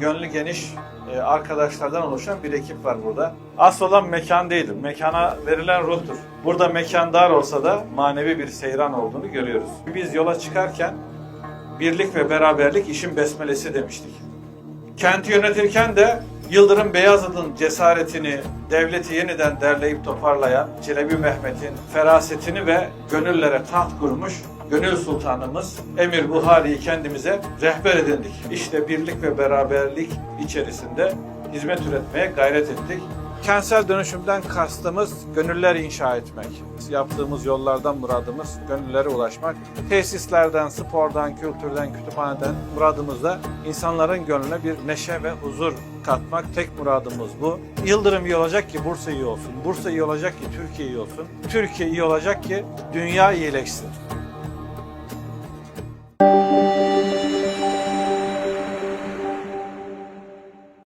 gönlü geniş e, arkadaşlardan oluşan bir ekip var burada. Asıl olan mekan değildir. Mekana verilen ruhtur. Burada mekan dar olsa da manevi bir seyran olduğunu görüyoruz. Biz yola çıkarken birlik ve beraberlik işin besmelesi demiştik. Kenti yönetirken de Yıldırım Beyazıt'ın cesaretini, devleti yeniden derleyip toparlayan Çelebi Mehmet'in ferasetini ve gönüllere taht kurmuş Gönül Sultanımız Emir Buhari'yi kendimize rehber edindik. İşte birlik ve beraberlik içerisinde hizmet üretmeye gayret ettik. Kentsel dönüşümden kastımız gönüller inşa etmek. Yaptığımız yollardan muradımız gönüllere ulaşmak. Tesislerden, spordan, kültürden, kütüphaneden muradımız da insanların gönlüne bir neşe ve huzur katmak. Tek muradımız bu. Yıldırım iyi olacak ki Bursa iyi olsun. Bursa iyi olacak ki Türkiye iyi olsun. Türkiye iyi olacak ki dünya iyileşsin.